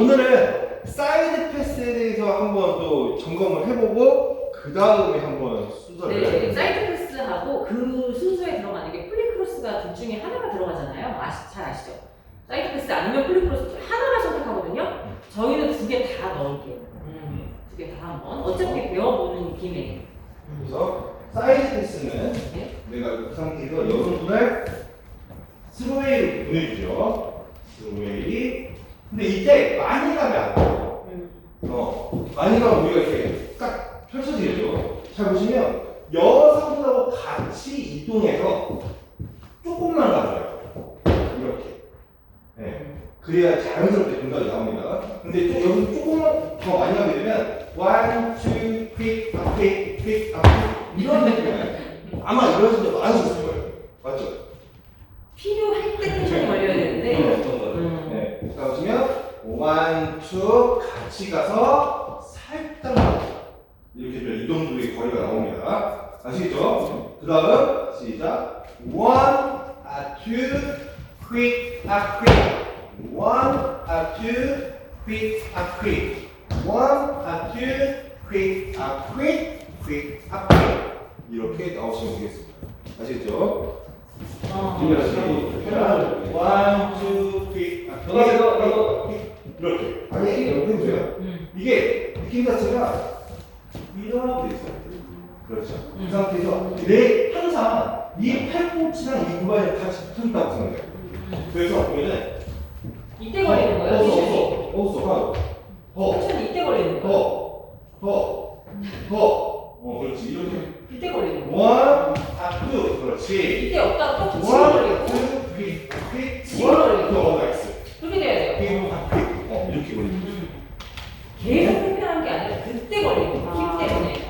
오늘은 사이드 패스에 대해서 한번 또 점검을 해보고 그 다음에 한번 순서를 네, 사이드 패스하고 그 순서에 들어가는 게 플리크로스가 둘 중에 하나가 들어가잖아요. 아시, 잘 아시죠? 사이드 패스 아니면 플리크로스 하나만 선택하거든요. 저희는 두 개 다 넣을게요. 음, 두 개 다 한번. 어차피 배워보는 김에. 그래서 사이드 패스는 네. 내가 그 상태에서 여러분을 스로웨이로 보내주죠. 스로웨이. 근데 이때 많이 가면 안 돼요. 음. 어, 많이 가면 우리가 이렇게 딱 펼쳐지죠. 잘 보시면 여성분하고 같이 이동해서 조금만 가져요. 이렇게. 네. 그래야 자연스럽게 동작이 나옵니다. 근데 또 여기 조금만 더 많이 하게 되면 one, two, quick, up, quick, quick, up, 이런 느낌이에요. 아마 이런 분들 많으셨을 거예요. 맞죠? 필요할 때 텐션이 걸려야 되는데. 음. 네. 자, 보시면 one, two 같이 가서 살짝. 이렇게 좀 이동 부의 거리가 나옵니다. 아시겠죠? 그 다음 시작. a two, quick, a quick. one, a two, quick, a quick, quick, a quick. 이렇게 나오시면 되겠습니다. 아시겠죠? 어. one, two, three, 아, 이거, 이거, 이거. 이렇게. 아니, 이렇게 해보세요. 음. 이게 느낌 자체가 이렇게 돼 있어요. 그렇죠. 음. 그 상태에서 내 항상 이 팔꿈치랑 이 구간이 같이 붙어 있다고 생각해요. 그래서 보면은 이때 걸리는 거예요, 어서. 어서, 어서, 더, 텐션이 이때 걸리는 더, 거예요. 더, 더. 어, 그렇지. 이렇게. 이때 걸리는. 그렇지. 이때 없다가 또 지금 원, 걸리고. 투, 쓰리, 쓰리, 지금 원, 걸리고. 투, 어, 나이스. 그렇게 돼야 돼요. 어, 이렇게 걸리는 거죠. 계속 불편한 게 아니라 그때 걸리는 거, 힘 때문에.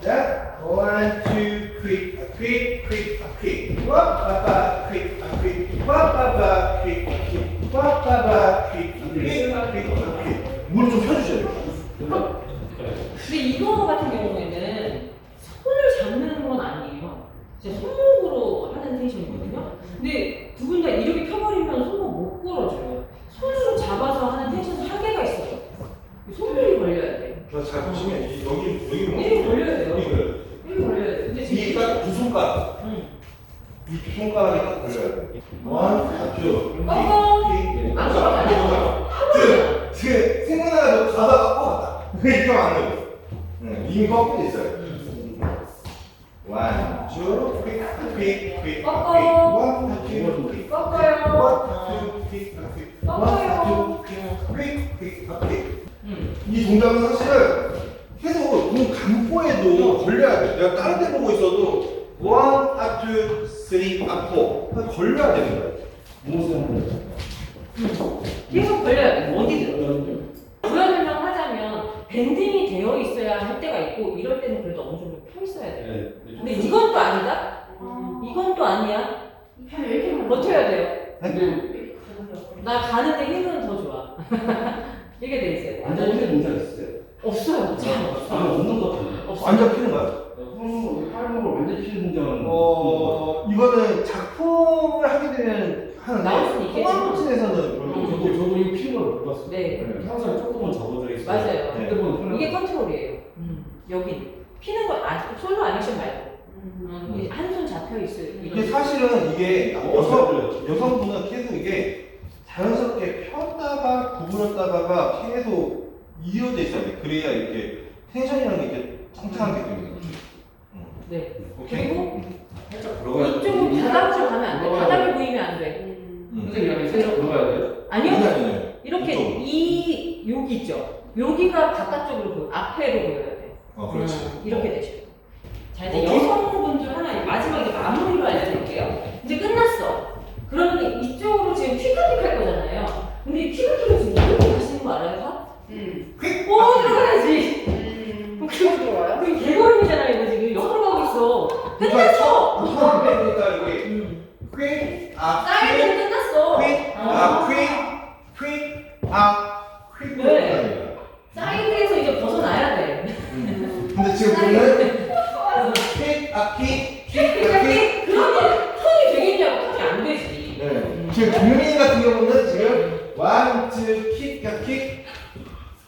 시작. One, two, quick, a quick, quick, a quick. 와빠바, quick, a quick. 와빠바, quick, a quick. 와빠바, quick, a quick, a quick, a quick. 물을 좀 펴주셔야 돼요. 근데 이거 같은 경우에는 손을 잡는 건 아니에요. 진짜 손목으로 하는 텐션이거든요. 근데 두 분 다 이렇게 펴버리면 손목 못 걸어줘요. 손으로 잡아서 하는 텐션 한계가 있어요. 손목이 걸려야 돼. 잘 보시면 이- 여기 여기 뭐 이렇게 걸려야 돼요. 이렇게 걸려야 돼. 근데 지금 이딱 두 손가락. 응. 이두 손가락이 딱 걸려야 돼. 원, 투, 뻥뻥. 킥, 안. 지금 지금 생각나가 너 가다가. 왜 이렇게 안돼 요? 응, 이미 꺾여 있어요. One, two, quick, quick, quick, quick. 꺾어. One, two, quick. 꺾어요. One, two, quick, quick. One, two, quick, quick, quick, quick. 응. 이 동작은 사실은 계속 눈 감고 해도 걸려야 돼. 내가 다른 데 보고 있어도 one, a two, three, a four. 걸려야 되는 거야. 계속 걸려야 돼. 어디든. 부연 설명하자면 밴딩이 되어 있어야 할 때가 있고 이럴 때는 그래도 어느 정도 펴 있어야 돼. 근데 이건 또 아니다. 이건 또 아니야. 버텨야 돼요. 나 가는데 힘은 더 좋아. 이게 돼 있어요. 완전 힘든 동작 있어요? 없어요. 잘 아니 없어. 없는 것 같은데. 없어. 완전 피는 거야. 손으로 팔목을 완전 피는 동작은 어, 이거는 작품을 하게 되면 하는데 나올 수는 있겠지만. 소방코치에서는 음. 별로 저도 저도 이거 피는 걸못 봤어요. 네. 항상 조금은 접어져 있어요. 맞아요. 편하고. 이게 컨트롤이에요. 여기 피는 거 아, 솔로 아니션 말고 음, 한손 잡혀 있어요. 이게 사실은 이게 어, 여성. 여성분은 계속 이게 자연스럽게 폈다가 구부렸다가 계속 이어져 있어야 돼. 그래야 이렇게 텐션이라는 게 이렇게 거지. 음. 네. 오케이? 그리고 살짝 들어가야 이쪽은 바닥으로 가면 안 돼. 들어가야 돼. 보이면 안 돼. 음. 선생님 여기 살짝 들어가야 돼요? 아니요. 아니, 아니, 아니. 이렇게 이쪽으로. 이 여기 있죠. 여기가 바깥쪽으로 보여. 앞에로 보여야 돼. 어, 그렇지. 음, 이렇게 되죠. 자 이제. 여성분들 하나 마지막에 마무리로 알려드릴게요. 이제 끝났어. 그러면 이쪽으로 지금 퀴가킥 할 거잖아요. 근데 이 퀴가킥을 지금 이렇게 하시는 거 알아요? 다? 퀵! 오 들어가야지. 그럼 개걸음이잖아 이거 지금 옆으로 가고 있어. 끝났어. 처음 배우니까 여기 음. 퀵, 아, 사이드는 끝났어. 퀵, 아, 퀵, 퀵, 아, 퀵. 네. 사이드에서 이제 벗어나야 돼. 음. 근데 지금 보면 퀵, 아, 퀵, 퀵, 아, 퀵. 그러면 턴이 되겠냐고. 지금 김민희 같은 경우는 지금 two, kick, 그러니까 kick.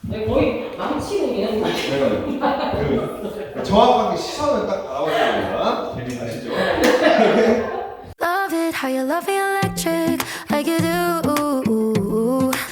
네, 거의 망치고 있는 거 같아요. 그, 그 정확하게 시선을 딱